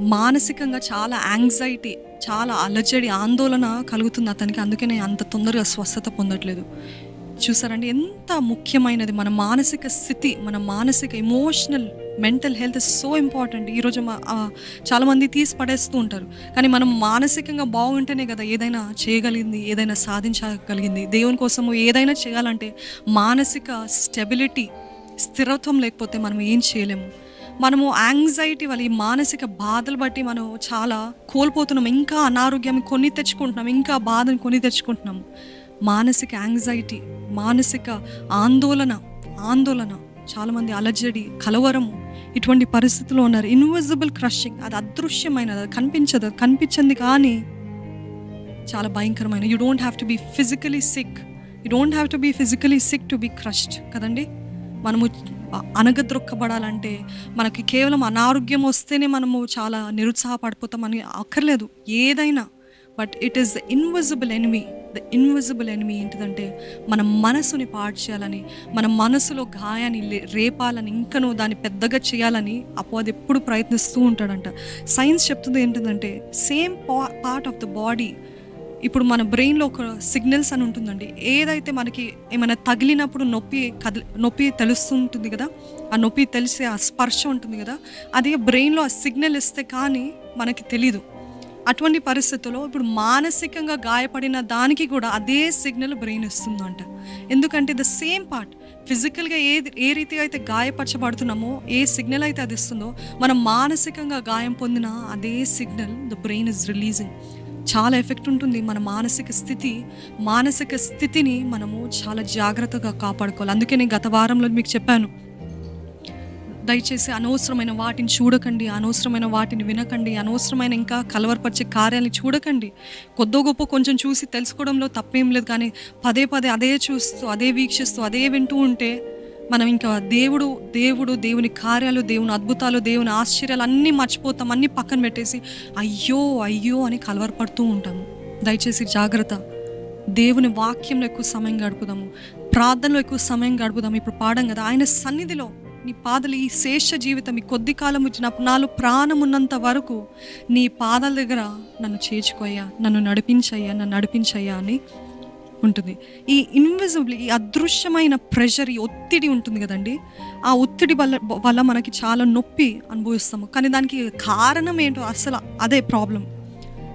మానసికంగా చాలా యాంగ్జైటీ చాలా అలజడి ఆందోళన కలుగుతుంది అతనికి. అందుకనే అంత తొందరగా స్వస్థత పొందట్లేదు. చూసారండి ఎంత ముఖ్యమైనది మన మానసిక స్థితి మన మానసిక emotional mental health is so important ఈరోజు చాలామంది తీసి పడేస్తూ ఉంటారు. కానీ మనం మానసికంగా బాగుంటేనే కదా ఏదైనా చేయగలిగింది ఏదైనా సాధించగలిగింది. దేవుని కోసము ఏదైనా చేయాలంటే మానసిక స్టెబిలిటీ స్థిరత్వం లేకపోతే మనం ఏం చేయలేము. మనము యాంగ్జైటీ వల్ల ఈ మానసిక బాధలు బట్టి మనం చాలా కోల్పోతున్నాం. ఇంకా అనారోగ్యం కొని తెచ్చుకుంటున్నాం. ఇంకా బాధను కొని తెచ్చుకుంటున్నాం. మానసిక యాంగ్జైటీ మానసిక ఆందోళన ఆందోళన. చాలామంది అలజడి కలవరము ఇటువంటి పరిస్థితుల్లో ఉన్నారు. ఇన్విజిబుల్ క్రషింగ్ అది అదృశ్యమైనది అది కనిపించదు అది కనిపించింది కానీ చాలా భయంకరమైన you don't have to be physically sick you don't have to be physically sick to be crushed కదండి? మనము అనగద్రొక్కబడాలంటే మనకి కేవలం అనారోగ్యం వస్తేనే మనము చాలా నిరుత్సాహపడిపోతామని అక్కర్లేదు ఏదైనా. But it is the invisible enemy the invisible enemy ఏంటిదంటే మన మనసుని పాడు చేయాలని మన మనసులో గాయాన్ని లే- రేపాలని ఇంకనూ దాన్ని పెద్దగా చేయాలని అపో అది ఎప్పుడు ప్రయత్నిస్తూ ఉంటాడంట. సైన్స్ చెప్తుంది ఏంటిదంటే same part of the body ఇప్పుడు మన బ్రెయిన్లో ఒక సిగ్నల్స్ అని ఉంటుందండి. ఏదైతే మనకి ఏమైనా తగిలినప్పుడు నొప్పి కదిలి నొప్పి తెలుస్తుంటుంది కదా ఆ నొప్పి తెలిసే ఆ స్పర్శ ఉంటుంది కదా అది బ్రెయిన్లో ఆ సిగ్నల్ ఇస్తే కానీ మనకి తెలీదు. అటువంటి పరిస్థితుల్లో ఇప్పుడు మానసికంగా గాయపడిన దానికి కూడా అదే సిగ్నల్ బ్రెయిన్ ఇస్తుందంట. ఎందుకంటే ద సేమ్ పార్ట్ ఫిజికల్గా ఏ ఏ రీతిగా అయితే గాయపరచబడుతున్నామో ఏ సిగ్నల్ అయితే అది ఇస్తుందో మనం మానసికంగా గాయం పొందిన అదే signal the brain is releasing. చాలా ఎఫెక్ట్ ఉంటుంది. మన మానసిక స్థితి మానసిక స్థితిని మనము చాలా జాగ్రత్తగా కాపాడుకోవాలి. అందుకే నేను గత వారంలో మీకు చెప్పాను. దయచేసి అనవసరమైన వాటిని చూడకండి అనవసరమైన వాటిని వినకండి అనవసరమైన ఇంకా కలవరపరిచే కార్యాలని చూడకండి. కొద్దో గొప్ప కొంచెం చూసి తెలుసుకోవడంలో తప్పేం లేదు. కానీ పదే పదే అదే చూస్తూ అదే వీక్షిస్తూ అదే వింటూ ఉంటే మనం ఇంకా దేవుడు దేవుడు దేవుని కార్యాలు దేవుని అద్భుతాలు దేవుని ఆశ్చర్యాలు అన్నీ మర్చిపోతాం అన్నీ పక్కన పెట్టేసి అయ్యో అయ్యో అని కలవరపడుతూ ఉంటాము. దయచేసి జాగ్రత్త. దేవుని వాక్యంలో ఎక్కువ సమయం గడుపుదాము. ప్రార్థనలో ఎక్కువ సమయం గడుపుదాము. ఇప్పుడు పాడం కదా. ఆయన సన్నిధిలో నీ పాదలు ఈ శేష జీవితం ఈ కొద్ది కాలం వచ్చినప్పుడు నాలో ప్రాణం ఉన్నంత వరకు నీ పాదాల దగ్గర నన్ను చేర్చుకోయ్యా నన్ను నడిపించయ్యా నన్ను నడిపించయ్యా అని ఉంటుంది. ఈ ఇన్విజిబుల్ ఈ అదృశ్యమైన ప్రెషర్ ఈ ఒత్తిడి ఉంటుంది కదండి. ఆ ఒత్తిడి వల్ల వల్ల మనకి చాలా నొప్పి అనుభవిస్తాము. కానీ దానికి కారణం ఏంటో అసలు అదే ప్రాబ్లం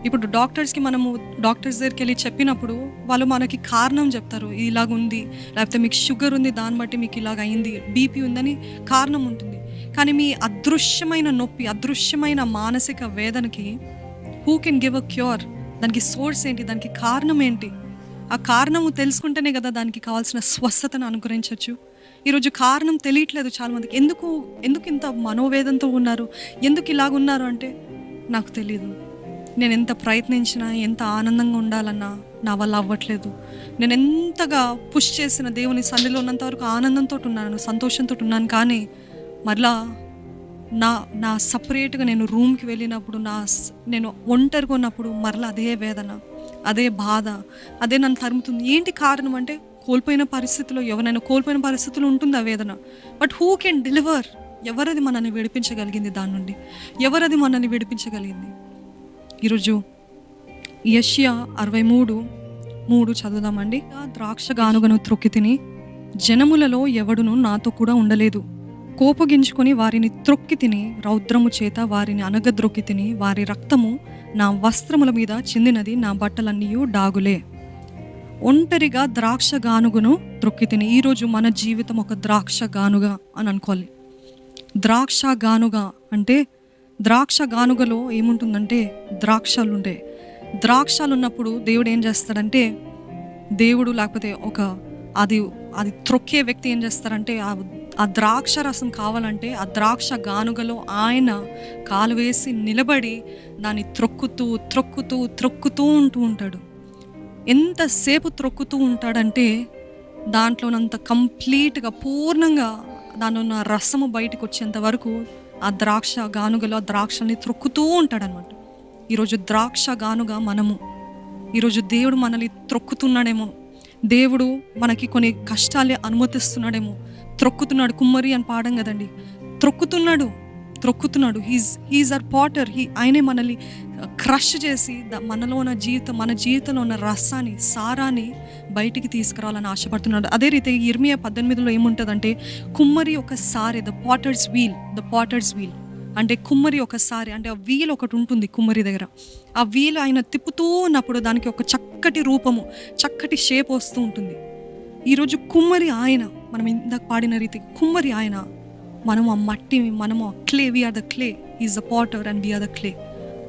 ఇప్పుడు డాక్టర్స్కి మనము డాక్టర్స్ దగ్గరికి వెళ్ళి చెప్పినప్పుడు వాళ్ళు మనకి కారణం చెప్తారు. ఇలాగ ఉంది లేకపోతే మీకు షుగర్ ఉంది దాన్ని బట్టి మీకు ఇలాగ అయింది బీపీ ఉందని కారణం ఉంటుంది. కానీ మీ అదృశ్యమైన నొప్పి అదృశ్యమైన మానసిక వేదనకి who can give a cure దానికి సోర్స్ ఏంటి? దానికి కారణం ఏంటి? ఆ కారణము తెలుసుకుంటేనే కదా దానికి కావాల్సిన స్వస్థతను అనుగ్రహించవచ్చు ఈరోజు కారణం తెలియట్లేదు చాలా మందికి ఎందుకు ఎందుకు ఇంత మనోవేదంతో ఉన్నారు? ఎందుకు ఇలాగున్నారు అంటే నాకు తెలియదు నేను ఎంత ప్రయత్నించినా ఎంత ఆనందంగా ఉండాలన్నా నా వల్ల అవ్వట్లేదు. నేను ఎంతగా పుష్ చేసిన దేవుని సన్నిలో ఉన్నంత వరకు ఆనందంతో ఉన్నాను సంతోషంతో ఉన్నాను. కానీ మరలా నా నా సపరేట్గా నేను రూమ్కి వెళ్ళినప్పుడు నా నేను ఒంటరిగా ఉన్నప్పుడు మరలా అదే వేదన. అదే బాధ అదే నన్ను తరుముతుంది. ఏంటి కారణం అంటే కోల్పోయిన పరిస్థితిలో ఎవరైనా కోల్పోయిన పరిస్థితులు ఉంటుంది ఆ వేదన? బట్ హూ కెన్ డెలివర్ ఎవరది మనల్ని విడిపించగలిగింది దాని నుండి? ఎవరది మనల్ని విడిపించగలిగింది? ఈరోజు యష్యా అరవై మూడు మూడు చదువుదామండి. ఆ ద్రాక్ష గానుగను త్రొక్కి తిని జనములలో ఎవడును నాతో కూడా ఉండలేదు. కోపగించుకొని వారిని త్రొక్కి తిని రౌద్రము చేత వారిని అనగద్రొక్కి తిని వారి రక్తము నా వస్త్రముల మీద చెందినది నా బట్టలన్నీ డాగులే. ఒంటరిగా ద్రాక్ష గానుగను త్రొక్కి తిని ఈరోజు మన జీవితం ఒక ద్రాక్ష గానుగా అని అనుకోవాలి. ద్రాక్ష గానుగ అంటే ద్రాక్ష గానుగలో ఏముంటుందంటే ద్రాక్షలు ఉంటాయి ద్రాక్షలు ఉన్నప్పుడు దేవుడు ఏం చేస్తాడంటే దేవుడు లేకపోతే ఒక అది అది త్రొక్కే వ్యక్తి ఏం చేస్తారంటే ఆ ఆ ద్రాక్ష రసం కావాలంటే ఆ ద్రాక్ష గానుగలో ఆయన కాలు వేసి నిలబడి దాన్ని త్రొక్కుతూ త్రొక్కుతూ త్రొక్కుతూ ఉంటూ ఉంటాడు. ఎంతసేపు త్రొక్కుతూ ఉంటాడంటే దాంట్లోనంత కంప్లీట్గా పూర్ణంగా దానిన్న ఉన్న రసము బయటకు వచ్చేంత వరకు ఆ ద్రాక్ష గానుగలో ఆ ద్రాక్షని త్రొక్కుతూ ఉంటాడనమాట ఈరోజు ద్రాక్ష గానుగా మనము. ఈరోజు దేవుడు మనల్ని త్రొక్కుతున్నాడేమో. దేవుడు మనకి కొన్ని కష్టాలే అనుమతిస్తున్నాడేమో. త్రొక్కుతున్నాడు. కుమ్మరి అని పాడం కదండి. త్రొక్కుతున్నాడు త్రొక్కుతున్నాడు. He's he's our potter he ఆయనే మనల్ని uh, క్రష్ చేసి ద- మనలో ఉన్న జీవితం మన జీవితంలో ఉన్న రసాన్ని సారాన్ని బయటికి తీసుకురావాలని ఆశపడుతున్నాడు. అదే రీతి ఇర్మియా పద్దెనిమిదిలో ఏముంటుందంటే కుమ్మరి ఒక సారే the potter's wheel the potter's wheel అంటే కుమ్మరి ఒకసారి అంటే ఆ వీల్ ఒకటి ఉంటుంది కుమ్మరి దగ్గర. ఆ వీల్ ఆయన తిప్పుతూ ఉన్నప్పుడు దానికి ఒక చక్కటి రూపము చక్కటి షేప్ వస్తూ ఉంటుంది. ఈరోజు కుమ్మరి ఆయన మనం ఇందాక పాడిన రీతి కుమ్మరి ఆయన మనము ఆ మట్టి మనము ఆ clay we are the clay is the potter and we are the clay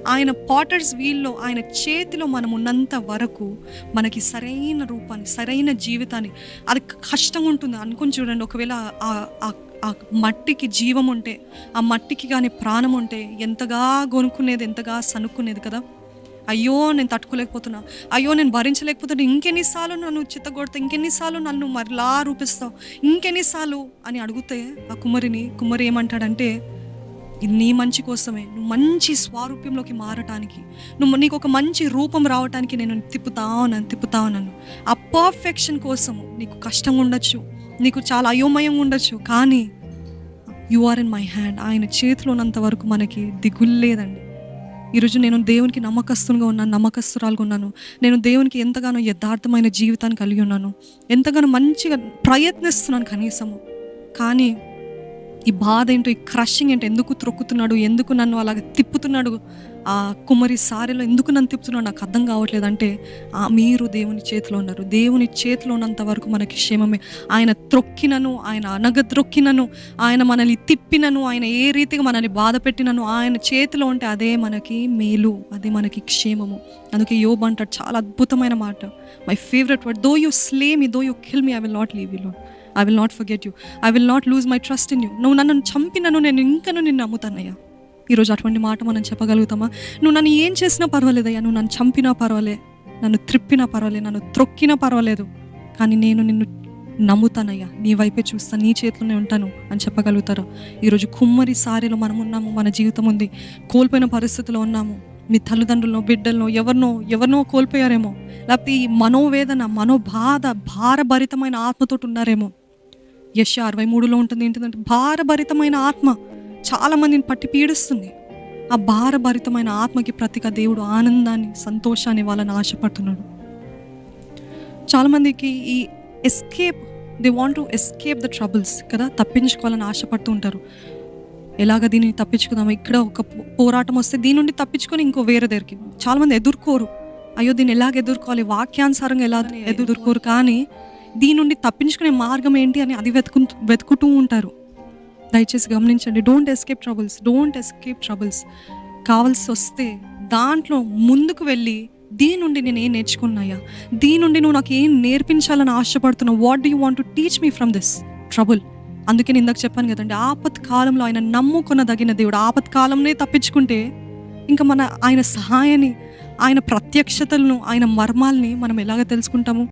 ఆయన పాటర్స్ వీల్లో ఆయన చేతిలో మనం ఉన్నంత వరకు మనకి సరైన రూపాన్ని సరైన జీవితాన్ని అది కష్టంగా ఉంటుంది. అనుకుని చూడండి ఒకవేళ ఆ- ఆ- మట్టికి జీవం ఉంటే ఆ మట్టికి కానీ ప్రాణం ఉంటే ఎంతగా కొనుక్కునేది ఎంతగా సనుక్కునేది కదా? అయ్యో నేను తట్టుకోలేకపోతున్నా. అయ్యో నేను భరించలేకపోతున్నా. ఇంకెన్నిసార్లు నన్ను చిత్తగొడతా ఇంకెన్నిసార్లు నన్ను మరలా రూపిస్తావు ఇంకెన్నిసార్లు అని అడిగితే ఆ కుమరిని కుమరి ఏమంటాడంటే నీ మంచి కోసమే నువ్వు మంచి స్వారూప్యంలోకి మారటానికి నువ్వు నీకు ఒక మంచి రూపం రావటానికి నేను తిప్పుతా ఉన్నాను తిప్పుతా ఉన్నాను ఆ పర్ఫెక్షన్ కోసము నీకు కష్టం ఉండొచ్చు నీకు చాలా అయోమయం ఉండొచ్చు కానీ you are in my hand ఆయన చేతిలో ఉన్నంత వరకు మనకి దిగులు లేదండి. ఈరోజు నేను దేవునికి నమ్మకస్తునిగా ఉన్నాను నమ్మకస్తురాలుగా ఉన్నాను. నేను దేవునికి ఎంతగానో యథార్థమైన జీవితాన్ని కలిగి ఉన్నాను. ఎంతగానో మంచిగా ప్రయత్నిస్తున్నాను కనీసము. కానీ ఈ బాధ ఏంటో ఈ క్రషింగ్ ఏంటో ఎందుకు త్రొక్కుతున్నాడు ఎందుకు నన్ను అలాగ తిప్పుతున్నాడు ఆ కుమ్మరి సారెలో ఎందుకు నన్ను తిప్పుతున్నాడు నాకు అర్థం కావట్లేదు. అంటే ఆ మీరు దేవుని చేతిలో ఉన్నారు. దేవుని చేతిలో ఉన్నంత వరకు మనకి క్షేమమే. ఆయన త్రొక్కినను ఆయన అనగద్రొక్కినను ఆయన మనల్ని తిప్పినను ఆయన ఏ రీతిగా మనల్ని బాధ పెట్టినను ఆయన చేతిలో ఉంటే అదే మనకి మేలు అదే మనకి క్షేమము. అందుకే యోబ్ అంటాడు చాలా అద్భుతమైన మాట. My favourite word though you slay me though you kill me I will not leave you lone I will not forget you I will not lose my trust in you నువ్వు నన్ను చంపినను నేను ఇంకను నిన్ను నమ్ముతానయ్యా. ఈరోజు అటువంటి మాట మనం చెప్పగలుగుతామా? నువ్వు నన్ను ఏం చేసినా పర్వాలేదయ్యా. నువ్వు నన్ను చంపినా పర్వాలే నన్ను త్రిప్పినా పర్వాలేదు నన్ను త్రొక్కినా పర్వాలేదు. కానీ నేను నిన్ను నమ్ముతానయ్యా. నీ వైపే చూస్తాను నీ చేతిలోనే ఉంటాను అని చెప్పగలుగుతారు? ఈరోజు కుమ్మరి సారీలో మనం ఉన్నాము మన జీవితం ఉంది. కోల్పోయిన పరిస్థితిలో ఉన్నాము. మీ తల్లిదండ్రులను బిడ్డలను ఎవరినో ఎవరినో కోల్పోయారేమో. లేకపోతే ఈ మనోవేదన మనోబాధ భారభరితమైన ఆత్మతోటి ఉన్నారేమో. యశ అరవై మూడులో ఉంటుంది ఏంటిదంటే భారభరితమైన ఆత్మ చాలామందిని పట్టి పీడిస్తుంది. ఆ భారభరితమైన ఆత్మకి ప్రతిక దేవుడు ఆనందాన్ని సంతోషాన్ని వాళ్ళని ఆశపడుతున్నాడు. చాలామందికి ఈ escape they want to escape the troubles కదా తప్పించుకోవాలని ఆశపడుతూ ఉంటారు. ఎలాగ దీన్ని తప్పించుకుందాం ఇక్కడ ఒక పోరాటం వస్తే దీని నుండి తప్పించుకొని ఇంకో వేరే దగ్గరికి చాలామంది ఎదుర్కోరు. అయ్యో దీన్ని ఎలాగ ఎదుర్కోవాలి? వాక్యానుసారంగా ఎలా ఎదుర్కోరు? కానీ దీని నుండి తప్పించుకునే మార్గం ఏంటి అని అది వెతుకు వెతుకుతూ ఉంటారు. దయచేసి గమనించండి. Don't escape troubles don't escape troubles కావాల్సి వస్తే దాంట్లో ముందుకు వెళ్ళి దీని నుండి నేను ఏం నేర్చుకున్నాయా? దీని నుండి నువ్వు నాకు ఏం నేర్పించాలని ఆశపడుతున్నావు? What do you want to teach me from this trouble అందుకే నేను ఇందాక చెప్పాను కదండి ఆపత్ కాలంలో ఆయన నమ్ముకొనదగిన దేవుడు. ఆపత్ కాలంనే తప్పించుకుంటే ఇంకా మన ఆయన సహాయాన్ని ఆయన ప్రత్యక్షతలను ఆయన మర్మాల్ని మనం ఎలాగ తెలుసుకుంటాము?